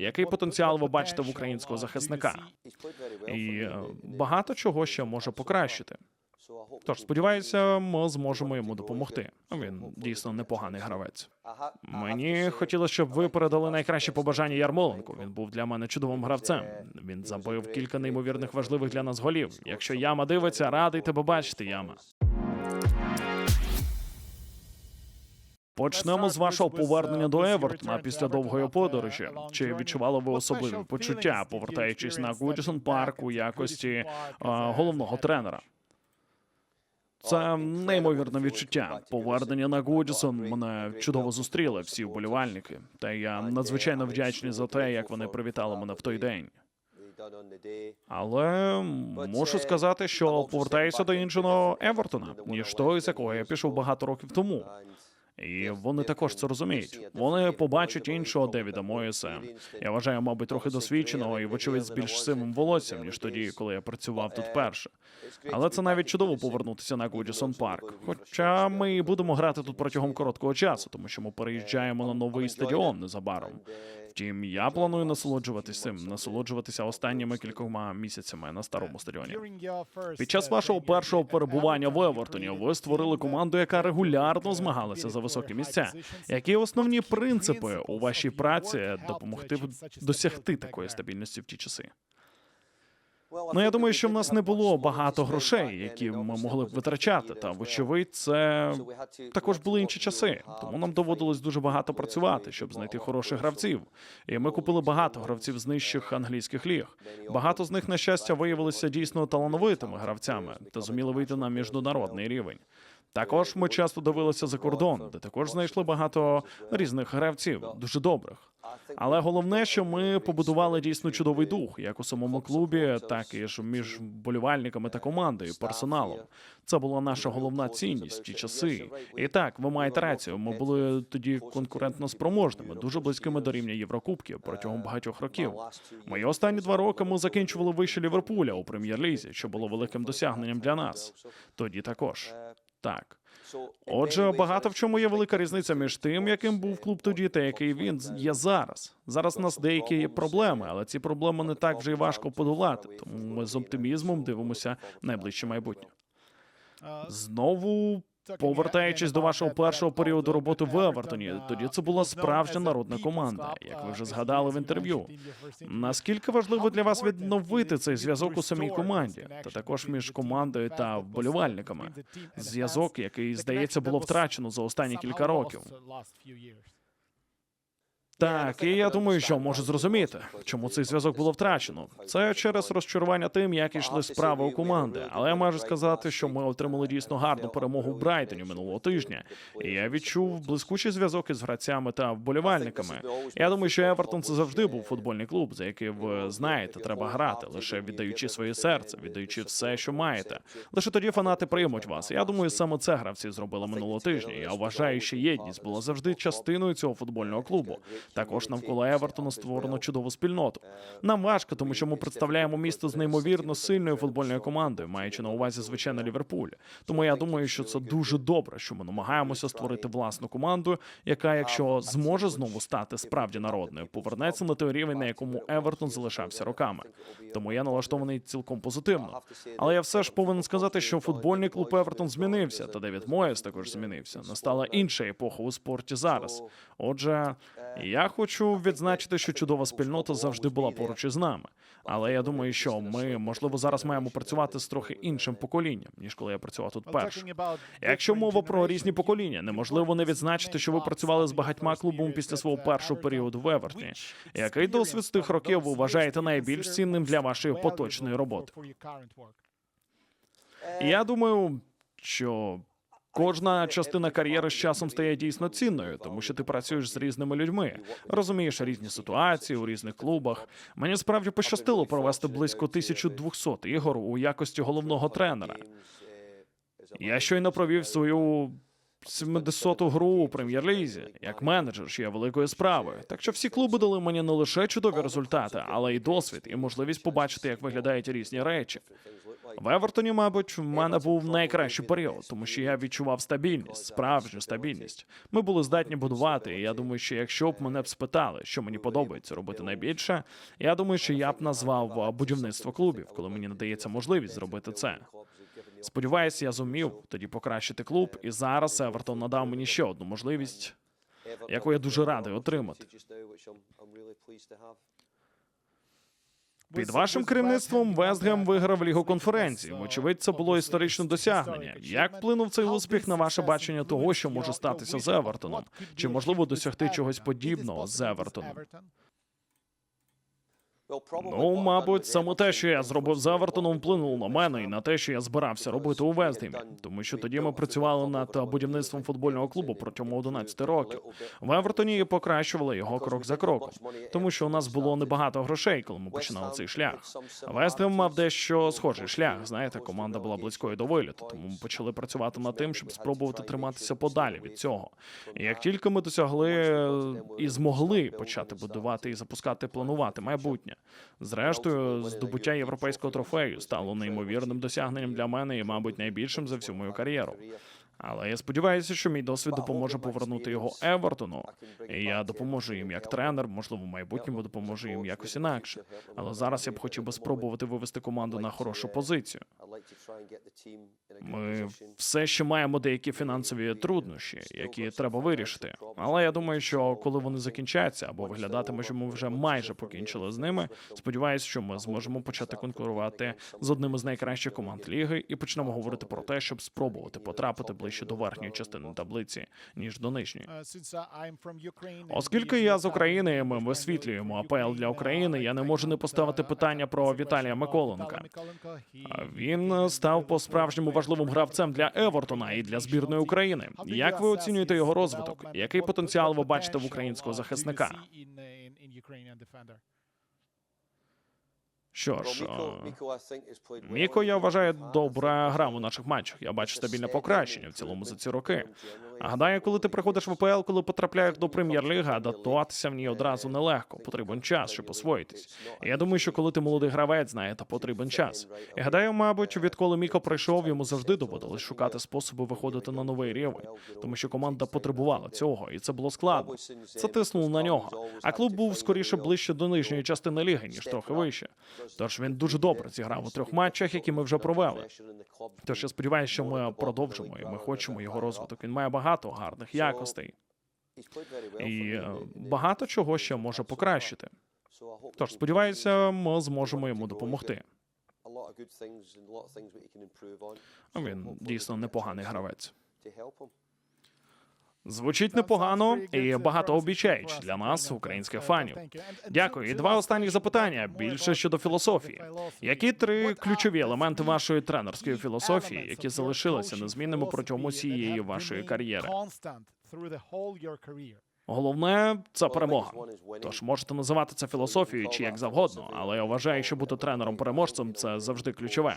Який потенціал ви бачите в українського захисника? І е, багато чого ще може покращити. Тож сподіваюся, ми зможемо йому допомогти. Він дійсно непоганий гравець. Мені хотілося, щоб ви передали найкращі побажання Ярмоленку. Він був для мене чудовим гравцем. Він забив кілька неймовірних важливих для нас голів. Якщо яма дивиться, радий тебе бачити, яма. Почнемо з вашого повернення до Евертона після довгої подорожі. Чи відчували ви особливі почуття, повертаючись на Гудісон Парк у якості е, головного тренера? Це неймовірне відчуття. Повернення на Гудісон мене чудово зустріли всі вболівальники. Та я надзвичайно вдячний за те, як вони привітали мене в той день. Але мушу сказати, що повертаюся до іншого Евертона, ніж той, з якого я пішов багато років тому. І вони також це розуміють. Вони побачать іншого Девіда Моїса. Я вважаю, мабуть, трохи досвідченого і, вочевидь, з більш сивим волоссям, ніж тоді, коли я працював тут перше. Але це навіть чудово повернутися на Гудісон Парк. Хоча ми будемо грати тут протягом короткого часу, тому що ми переїжджаємо на новий стадіон незабаром. Втім, я планую насолоджуватися цим, насолоджуватися останніми кількома місяцями на старому стадіоні. Під час вашого першого перебування в Евертоні ви створили команду, яка регулярно змагалася за високі місця. Які основні принципи у вашій праці допомогти досягти такої стабільності в ті часи? Ну я думаю, що в нас не було багато грошей, які ми могли б витрачати. Та вочевидь, це також були інші часи. Тому нам доводилось дуже багато працювати, щоб знайти хороших гравців. І ми купили багато гравців з нижчих англійських ліг. Багато з них, на щастя, виявилися дійсно талановитими гравцями та зуміли вийти на міжнародний рівень. Також ми часто дивилися за кордон, де також знайшли багато різних гравців, дуже добрих. Але головне, що ми побудували дійсно чудовий дух, як у самому клубі, так і ж між болівальниками та командою, персоналом. Це була наша головна цінність ті часи. І так, ви маєте рацію. Ми були тоді конкурентно спроможними, дуже близькими до рівня Єврокубків протягом багатьох років. Мої останні два роки ми закінчували вище Ліверпуля у прем'єр-лізі, що було великим досягненням для нас. Тоді також так. Отже, багато в чому є велика різниця між тим, яким був клуб тоді, та який він є зараз. Зараз у нас деякі є проблеми, але ці проблеми не так вже й важко подолати. Тому ми з оптимізмом дивимося найближче майбутнє. Знову повертаючись до вашого першого періоду роботи в Евертоні, тоді це була справжня народна команда, як ви вже згадали в інтерв'ю. Наскільки важливо для вас відновити цей зв'язок у самій команді, та також між командою та вболівальниками? Зв'язок, який здається було втрачено за останні кілька років. Так, і я думаю, що можу зрозуміти, чому цей зв'язок було втрачено. Це через розчарування тим, як йшли справи у команди. Але я можу сказати, що ми отримали дійсно гарну перемогу в Брайтоні минулого тижня. І я відчув блискучий зв'язок із гравцями та вболівальниками. Я думаю, що Евертон це завжди був футбольний клуб, за який ви знаєте, треба грати, лише віддаючи своє серце, віддаючи все, що маєте. Лише тоді фанати приймуть вас. Я думаю, саме це гравці зробили минулого тижня. Я вважаю, що єдність була завжди частиною цього футбольного клубу. Також навколо Евертону створено чудову спільноту. Нам важко, тому що ми представляємо місто з неймовірно сильною футбольною командою, маючи на увазі звичайно Ліверпуль. Тому я думаю, що це дуже добре, що ми намагаємося створити власну команду, яка, якщо зможе знову стати справді народною, повернеться на той рівень, на якому Евертон залишався роками. Тому я налаштований цілком позитивно. Але я все ж повинен сказати, що футбольний клуб Евертон змінився, та Девід Моєс також змінився. Настала інша епоха у спорті зараз. Отже, я хочу відзначити, що чудова спільнота завжди була поруч із нами. Але я думаю, що ми можливо зараз маємо працювати з трохи іншим поколінням, ніж коли я працював тут перше. Якщо мова про різні покоління, неможливо не відзначити, що ви працювали з багатьма клубами після свого першого періоду в Евертоні. Який досвід з тих років ви вважаєте найбільш цінним для вашої поточної роботи? Я думаю, що Кожна частина кар'єри з часом стає дійсно цінною, тому що ти працюєш з різними людьми, розумієш різні ситуації у різних клубах. Мені справді пощастило провести близько 1200 ігор у якості головного тренера. Я щойно провів свою 70-ту гру у прем'єр-лізі як менеджер, що є великою справою. Так що всі клуби дали мені не лише чудові результати, але й досвід, і можливість побачити, як виглядають різні речі. В Евертоні, мабуть, в мене був найкращий період, тому що я відчував стабільність, справжню стабільність. Ми були здатні будувати. І я думаю, що якщо б мене б спитали, що мені подобається робити найбільше, я думаю, що я б назвав будівництво клубів, коли мені надається можливість зробити це. Сподіваюся, я зумів тоді покращити клуб, і зараз Евертон надав мені ще одну можливість. яку я дуже радий отримати. Під вашим керівництвом Вестгем виграв лігу конференції. Вочевидь, це було історичне досягнення. Як вплинув цей успіх на ваше бачення того, що може статися з Евертоном? Чи можливо досягти чогось подібного з Евертоном? Ну, мабуть, саме те, що я зробив з Евертоном, вплинуло на мене і на те, що я збирався робити у Вестгемі. Тому що тоді ми працювали над будівництвом футбольного клубу протягом 11 років. В Евертоні покращували його крок за кроком, тому що у нас було небагато грошей, коли ми починали цей шлях. Вестгем мав дещо схожий шлях. Знаєте, команда була близькою до виліту, тому ми почали працювати над тим, щоб спробувати триматися подалі від цього. І як тільки ми досягли і змогли почати будувати і запускати, планувати майбутнє. Зрештою, здобуття європейського трофею стало неймовірним досягненням для мене і, мабуть, найбільшим за всю мою кар'єру. Але я сподіваюся, що мій досвід допоможе повернути його Евертону. І я допоможу їм як тренер, можливо, в майбутньому допоможу їм якось інакше. Але зараз я б хотів би спробувати вивести команду на хорошу позицію. Ми все ще маємо деякі фінансові труднощі, які треба вирішити. Але я думаю, що коли вони закінчаться або виглядатиме, що ми вже майже покінчили з ними. Сподіваюся, що ми зможемо почати конкурувати з одним із найкращих команд ліги і почнемо говорити про те, щоб спробувати потрапити ближче до верхньої частини таблиці ніж до нижньої. Оскільки я з України, ми висвітлюємо АПЛ для України. Я не можу не поставити питання про Віталія Миколенка. Він став по справжньому важливим гравцем для Евертона і для збірної України. Як ви оцінюєте його розвиток? Який потенціал ви бачите в українського захисника? Що ж, Міко, я вважаю, добра гра у наших матчах. Я бачу стабільне покращення в цілому за ці роки. Гадаю, коли ти приходиш в АПЛ, коли потрапляєш до прем'єр-ліги, адаптуватися в ній одразу нелегко. Потрібен час, щоб освоїтись. Я думаю, що коли ти молодий гравець, знаєте, потрібен час. І гадаю, мабуть, відколи Міко прийшов, йому завжди доводилось шукати способи виходити на новий рівень, тому що команда потребувала цього, і це було складно. Це тиснуло на нього. А клуб був скоріше ближче до нижньої частини ліги, ніж трохи вище. Тож він дуже добре зіграв у трьох матчах, які ми вже провели. Тож я сподіваюся, що ми продовжимо і ми хочемо його розвиток. Він має багато гарних якостей і е, багато чого ще може покращити. Тож сподіваюся, ми зможемо йому допомогти. Він дійсно непоганий гравець. Звучить непогано і багатообіцяюче для нас, українських фанів. Дякую. І два останні запитання більше щодо філософії. Які три ключові елементи вашої тренерської філософії, які залишилися незмінними протягом усієї вашої кар'єри? Головне це перемога. Тож можете називати це філософією чи як завгодно, але я вважаю, що бути тренером переможцем це завжди ключове.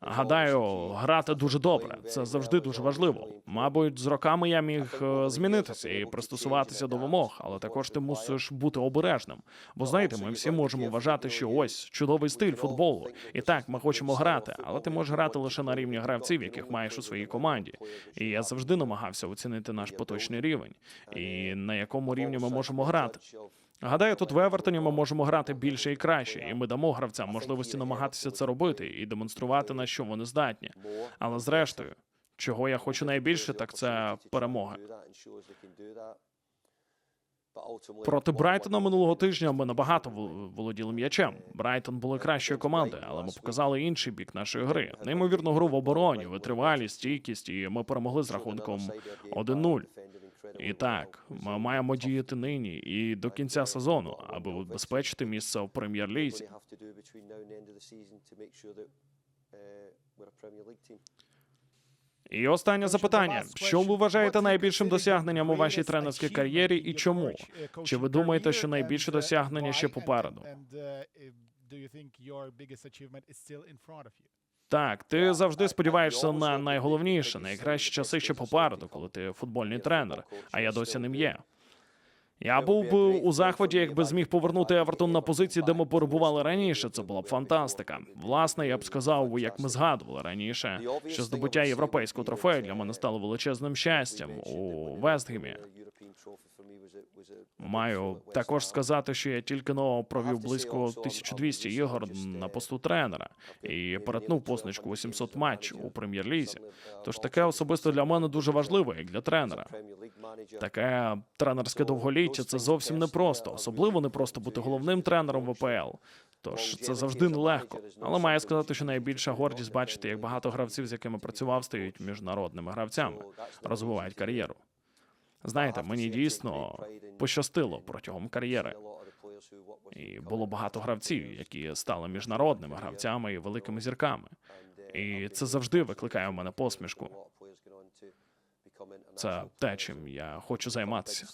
Гадаю, грати дуже добре. Це завжди дуже важливо. Мабуть, з роками я міг е, змінитися і пристосуватися до вимог, але також ти мусиш бути обережним. Бо знаєте, ми всі можемо вважати, що ось чудовий стиль футболу. І так, ми хочемо грати, але ти можеш грати лише на рівні гравців, яких маєш у своїй команді. І я завжди намагався оцінити наш поточний рівень і на якому рівні ми можемо грати. Гадаю, тут в Евертоні ми можемо грати більше і краще, і ми дамо гравцям можливості намагатися це робити і демонструвати на що вони здатні. Але зрештою, чого я хочу найбільше, так це перемоги. Проти Брайтона минулого тижня ми набагато володіли м'ячем. Брайтон були кращою командою, але ми показали інший бік нашої гри. Неймовірну гру в обороні, витривалість, стійкість, і ми перемогли з рахунком 1-0. І так, ми маємо діяти нині і до кінця сезону, аби убезпечити місце в прем'єр-лізі. І останнє запитання: що ви вважаєте найбільшим досягненням у вашій тренерській кар'єрі і чому? Чи ви думаєте, що найбільше досягнення ще попереду? Так, ти завжди сподіваєшся на найголовніше, найкращі часи ще попереду, коли ти футбольний тренер, а я досі ним є. Я був би у захваті, якби зміг повернути Евертон на позиції, де ми перебували раніше. Це була б фантастика. Власне, я б сказав, як ми згадували раніше, що здобуття європейського трофею для мене стало величезним щастям у Вестгемі. Маю також сказати, що я тільки но провів близько 1200 ігор на посту тренера і перетнув позначку 800 матчів у прем'єр-лізі. Тож таке особисто для мене дуже важливо, як для тренера. Таке тренерське довголіття це зовсім не просто, особливо не просто бути головним тренером ВПЛ. Тож це завжди нелегко. Але маю сказати, що найбільша гордість бачити, як багато гравців, з якими працював, стають міжнародними гравцями, розвивають кар'єру. Знаєте, мені дійсно пощастило протягом кар'єри. І було багато гравців, які стали міжнародними гравцями і великими зірками. І це завжди викликає у мене посмішку. Це те, чим я хочу займатися.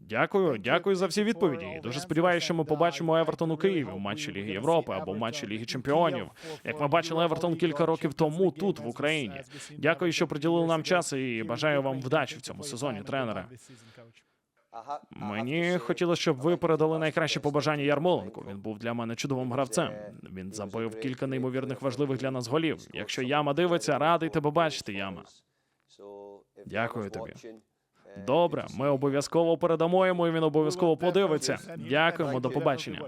Дякую, дякую за всі відповіді. І Дуже сподіваюся, що ми побачимо Евертон у Києві у матчі Ліги Європи або в матчі Ліги Чемпіонів. Як ми бачили Евертон кілька років тому тут, в Україні. Дякую, що приділили нам час, і бажаю вам вдачі в цьому сезоні, тренере. Мені хотілося, щоб ви передали найкращі побажання Ярмоленку. Він був для мене чудовим гравцем. Він забив кілька неймовірних важливих для нас голів. Якщо яма дивиться, радий тебе бачити, яма. Дякую тобі. Добре, ми обов'язково передамо йому, і він обов'язково подивиться. Дякуємо, до побачення.